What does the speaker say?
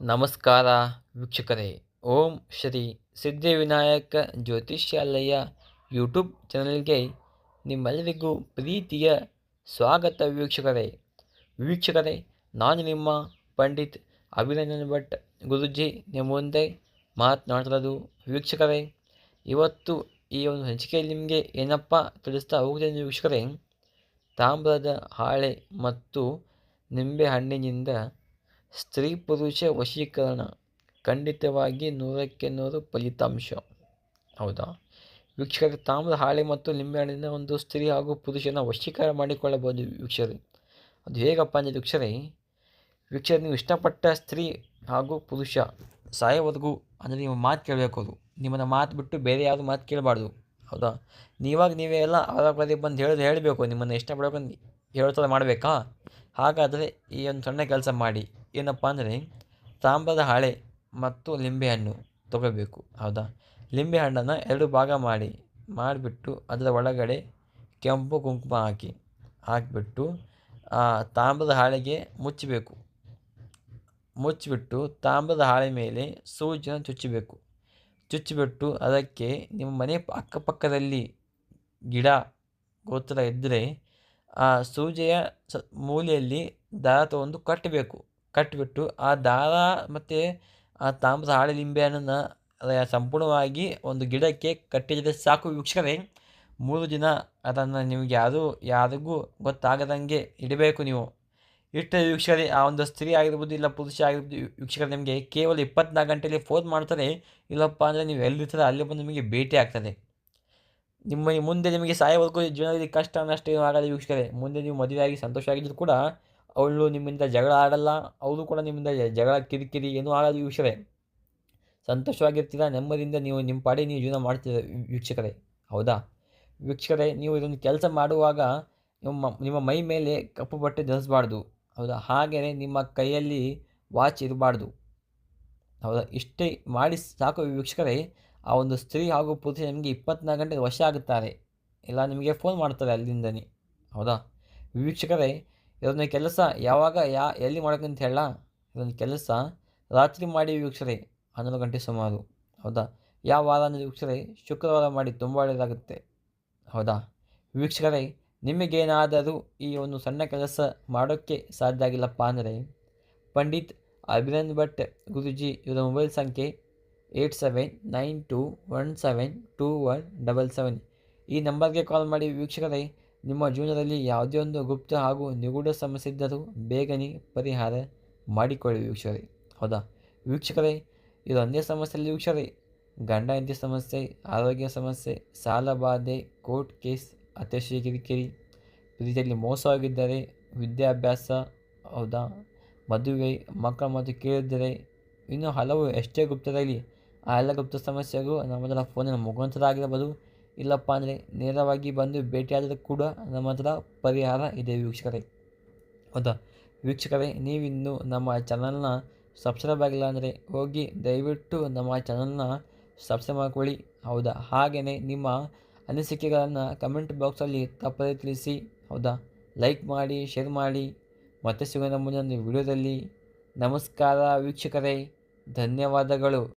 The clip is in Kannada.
ನಮಸ್ಕಾರ ವೀಕ್ಷಕರೇ. ಓಂ ಶ್ರೀ ಸಿದ್ಧಿವಿನಾಯಕ ಜ್ಯೋತಿಷ್ಯಾಲಯ ಯೂಟ್ಯೂಬ್ ಚಾನಲ್ಗೆ ನಿಮ್ಮೆಲ್ಲರಿಗೂ ಪ್ರೀತಿಯ ಸ್ವಾಗತ ವೀಕ್ಷಕರೇ. ವೀಕ್ಷಕರೇ, ನಾನು ನಿಮ್ಮ ಪಂಡಿತ್ ಅಭಿನಂದನ್ ಭಟ್ ಗುರುಜಿ. ನಿಮ್ಮ ಮುಂದೆ ಮಾತನಾಡ್ತಿರೋದು ವೀಕ್ಷಕರೇ, ಇವತ್ತು ಈ ಒಂದು ಹಂಚಿಕೆಯಲ್ಲಿ ನಿಮಗೆ ಏನಪ್ಪ ತಿಳಿಸ್ತಾ ಹೋಗ್ತೇನೆ ವೀಕ್ಷಕರೇ, ತಾಮ್ರದ ಹಾಳೆ ಮತ್ತು ನಿಂಬೆಹಣ್ಣಿನಿಂದ ಸ್ತ್ರೀ ಪುರುಷ ವಶೀಕರಣ, ಖಂಡಿತವಾಗಿ ನೂರಕ್ಕೆ ನೂರು ಫಲಿತಾಂಶ. ಹೌದಾ? ವೀಕ್ಷಕರು, ತಾಮ್ರ, ಹಾಳೆ ಮತ್ತು ನಿಂಬೆಹಣ್ಣಿನ ಒಂದು ಸ್ತ್ರೀ ಹಾಗೂ ಪುರುಷನ ವಶೀಕರಣ ಮಾಡಿಕೊಳ್ಳಬಹುದು ವೀಕ್ಷರಿ. ಅದು ಹೇಗಪ್ಪ ಅಂದರೆ ವೀಕ್ಷರಿ, ವೀಕ್ಷರ, ನೀವು ಇಷ್ಟಪಟ್ಟ ಸ್ತ್ರೀ ಹಾಗೂ ಪುರುಷ ಸಾಯೋವರೆಗೂ ಅಂದರೆ ನಿಮ್ಮ ಮಾತು ಕೇಳಬೇಕು ಅದು. ನಿಮ್ಮನ್ನು ಮಾತು ಬಿಟ್ಟು ಬೇರೆ ಯಾರು ಮಾತು ಕೇಳಬಾರ್ದು. ಹೌದಾ? ನೀವಾಗ ನೀವೇ ಎಲ್ಲ ಅವರ ಪದೇ ಬಂದು ಹೇಳಿದ್ರೆ ಹೇಳಬೇಕು, ನಿಮ್ಮನ್ನು ಇಷ್ಟಪಡೋಕೆ ಹೇಳ್ತಾರೆ ಮಾಡಬೇಕಾ? ಹಾಗಾದರೆ ಈ ಒಂದು ಸಣ್ಣ ಕೆಲಸ ಮಾಡಿ. ಏನಪ್ಪ ಅಂದರೆ ತಾಮ್ರದ ಹಾಳೆ ಮತ್ತು ಲಿಂಬೆಹಣ್ಣು ತೊಗೋಬೇಕು, ಹೌದಾ? ಲಿಂಬೆಹಣ್ಣನ್ನು ಎರಡು ಭಾಗ ಮಾಡಿ, ಮಾಡಿಬಿಟ್ಟು ಅದರ ಒಳಗಡೆ ಕೆಂಪು ಕುಂಕುಮ ಹಾಕಿ, ಹಾಕಿಬಿಟ್ಟು, ಆ ತಾಮ್ರದ ಹಾಳೆಗೆ ಮುಚ್ಚಬೇಕು. ಮುಚ್ಚಿಬಿಟ್ಟು ತಾಮ್ರದ ಹಾಳೆ ಮೇಲೆ ಸೂಜಿನ ಚುಚ್ಚಬೇಕು. ಚುಚ್ಚಿಬಿಟ್ಟು ಅದಕ್ಕೆ ನಿಮ್ಮ ಮನೆ ಅಕ್ಕಪಕ್ಕದಲ್ಲಿ ಗಿಡ, ಗೋತ್ರ ಇದ್ದರೆ ಆ, ಸೂಜೆಯ ಸ, ಮೂಲೆಯಲ್ಲಿ ದಾರ ತಗೊಂಡು ಕಟ್ಟಬೇಕು. ಕಟ್ಟಿಬಿಟ್ಟು ಆ ದಾರ ಮತ್ತು ಆ ತಾಮ್ರದ ಹಾಳೆ ಲಿಂಬೆಹಣ್ಣನ್ನು ಸಂಪೂರ್ಣವಾಗಿ ಒಂದು ಗಿಡಕ್ಕೆ ಕಟ್ಟಿದರೆ ಸಾಕು ವೀಕ್ಷಕರೇ. ಮೂರು ದಿನ ಅದನ್ನು ನಿಮಗೆ ಯಾರು, ಯಾರಿಗೂ ಗೊತ್ತಾಗದಂಗೆ ಇಡಬೇಕು ನೀವು. ಇಟ್ಟ ವೀಕ್ಷಕರೇ, ಆ ಒಂದು ಸ್ತ್ರೀ ಆಗಿರ್ಬೋದು ಇಲ್ಲ ಪುರುಷ ಆಗಿರ್ಬೋದು, ವೀಕ್ಷಕರು, ನಿಮಗೆ ಕೇವಲ ಇಪ್ಪತ್ನಾಲ್ಕು ಗಂಟೆಯಲ್ಲಿ ಫೋನ್ ಮಾಡ್ತಾರೆ. ಇಲ್ಲಪ್ಪ ಅಂದರೆ ನೀವು ಎಲ್ಲಿರ್ತಾರೆ, ಅಲ್ಲಿ ಬಂದು ನಿಮಗೆ ಭೇಟಿ ಆಗ್ತದೆ. ನಿಮ್ಮ ಮುಂದೆ ನಿಮಗೆ ಸಾಯೋವರೆಗೂ ಜೀವನದಲ್ಲಿ ಕಷ್ಟ ಅನ್ನೋಷ್ಟು ಆಗಲ್ಲ ವೀಕ್ಷಕರೇ. ಮುಂದೆ ನೀವು ಮದುವೆಯಾಗಿ ಸಂತೋಷವಾಗಿದ್ದರೂ ಕೂಡ ಅವಳು ನಿಮ್ಮಿಂದ ಜಗಳ ಆಡಲ್ಲ ಅವರು ಕೂಡ ನಿಮ್ಮಿಂದ ಜಗಳ ಕಿರಿಕಿರಿ ಏನೂ ಆಗಲ್ಲ ವೀಕ್ಷಕರೇ ಸಂತೋಷವಾಗಿರ್ತೀರ? ನೆಮ್ಮದಿಯಿಂದ ನೀವು ನಿಮ್ಮ ಪಾಡಿ ನೀವು ಜೀವನ ಮಾಡ್ತೀರ ವೀಕ್ಷಕರೇ? ಹೌದಾ? ವೀಕ್ಷಕರೇ, ನೀವು ಇದೊಂದು ಕೆಲಸ ಮಾಡುವಾಗ ನಿಮ್ಮ ನಿಮ್ಮ ಮೈ ಮೇಲೆ ಕಪ್ಪು ಬಟ್ಟೆ ಧರಿಸಬಾರ್ದು. ಹೌದಾ? ಹಾಗೆಯೇ ನಿಮ್ಮ ಕೈಯಲ್ಲಿ ವಾಚ್ ಇರಬಾರ್ದು. ಹೌದಾ? ಇಷ್ಟೇ ಮಾಡಿ ಸಾಕು ವೀಕ್ಷಕರೇ, ಆ ಒಂದು ಸ್ತ್ರೀ ಹಾಗೂ ಪುರುಷ ನಿಮಗೆ ಇಪ್ಪತ್ನಾಲ್ಕು ಗಂಟೆ ವಶ ಆಗುತ್ತಾರೆ. ಇಲ್ಲ, ನಿಮಗೆ ಫೋನ್ ಮಾಡ್ತಾರೆ ಅಲ್ಲಿಂದನೇ. ಹೌದಾ? ವೀಕ್ಷಕರೇ ಇದೊಂದು ಕೆಲಸ ಯಾವಾಗ ಯಾ, ಎಲ್ಲಿ ಮಾಡೋಕ್ಕಂತ ಹೇಳ. ಇದೊಂದು ಕೆಲಸ ರಾತ್ರಿ ಮಾಡಿ ವೀಕ್ಷರೆ, ಹನ್ನೊಂದು ಗಂಟೆ ಸುಮಾರು. ಹೌದಾ? ಯಾವ ವಾರ ಅಂದರೆ ವೀಕ್ಷರೇ, ಶುಕ್ರವಾರ ಮಾಡಿ ತುಂಬ ಒಳ್ಳೆಯದಾಗುತ್ತೆ ಹೌದಾ? ವೀಕ್ಷಕರೇ, ನಿಮಗೇನಾದರೂ ಈ ಒಂದು ಸಣ್ಣ ಕೆಲಸ ಮಾಡೋಕ್ಕೆ ಸಾಧ್ಯ ಆಗಿಲ್ಲಪ್ಪ ಅಂದರೆ, ಪಂಡಿತ್ ಅಭಿನಂದ್ ಭಟ್ ಗುರುಜಿ, ಇವರ ಮೊಬೈಲ್ ಸಂಖ್ಯೆ eight seven nine two one seven two one double seven. ಈ ನಂಬರ್ಗೆ ಕಾಲ್ ಮಾಡಿ ವೀಕ್ಷಕರೇ ನಿಮ್ಮ ಜೀವನದಲ್ಲಿ ಯಾವುದೇ ಒಂದು ಗುಪ್ತ ಹಾಗೂ ನಿಗೂಢ ಸಮಸ್ಯೆ ಇದ್ದರೂ ಬೇಗನೆ ಪರಿಹಾರ ಮಾಡಿಕೊಳ್ಳಿ ವೀಕ್ಷಕರೇ ಹೌದಾ? ವೀಕ್ಷಕರೇ, ಇದು ಒಂದೇ ಸಮಸ್ಯೆಯಲ್ಲಿ ವೀಕ್ಷಕರೇ ಗಂಡ ಹೆಂಡತಿ ಸಮಸ್ಯೆ, ಆರೋಗ್ಯ ಸಮಸ್ಯೆ, ಸಾಲ ಬಾಧೆ, ಕೋರ್ಟ್ ಕೇಸ್ ಅತ್ಯಶಿ ಕಿರಿಕಿರಿ ಪ್ರೀತಿಯಲ್ಲಿ ಮೋಸವಾಗಿದ್ದರೆ ವಿದ್ಯಾಭ್ಯಾಸ, ಹೌದಾ? ಮದುವೆ, ಮಕ್ಕಳ ಮತ್ತು ಕೇಳಿದ್ದರೆ ಇನ್ನೂ ಹಲವು ಎಷ್ಟೇ ಗುಪ್ತದಲ್ಲಿ ಆ ಎಲ್ಲ ಗುಪ್ತ ಸಮಸ್ಯೆಗೂ ನಮ್ಮದರ ಫೋನಿನ ಮುಖಾಂತರ ಆಗಿರಬಹುದು ಇಲ್ಲಪ್ಪ ಅಂದರೆ ನೇರವಾಗಿ ಬಂದು ಭೇಟಿಯಾದರೂ ಕೂಡ ನಮ್ಮ ಹತ್ರ ಪರಿಹಾರ ಇದೆ ವೀಕ್ಷಕರೇ. ಹೌದಾ? ವೀಕ್ಷಕರೇ, ನೀವಿನ್ನು ನಮ್ಮ ಚಾನಲ್ನ ಸಬ್ಸ್ಕ್ರೈಬ್ ಆಗಿಲ್ಲ ಅಂದರೆ ಹೋಗಿ ದಯವಿಟ್ಟು ನಮ್ಮ ಚಾನಲ್ನ ಸಬ್ಸ್ಕ್ರೈಬ್ ಮಾಡ್ಕೊಳ್ಳಿ. ಹೌದಾ? ಹಾಗೆಯೇ ನಿಮ್ಮ ಅನಿಸಿಕೆಗಳನ್ನು ಕಮೆಂಟ್ ಬಾಕ್ಸಲ್ಲಿ ತಪ್ಪದೇ ತಿಳಿಸಿ. ಹೌದಾ? ಲೈಕ್ ಮಾಡಿ, ಶೇರ್ ಮಾಡಿ. ಮತ್ತೆ ಸಿಗೋಣ ಮುಂದಿನ ವಿಡಿಯೋದಲ್ಲಿ. ನಮಸ್ಕಾರ ವೀಕ್ಷಕರೇ. ಧನ್ಯವಾದಗಳು.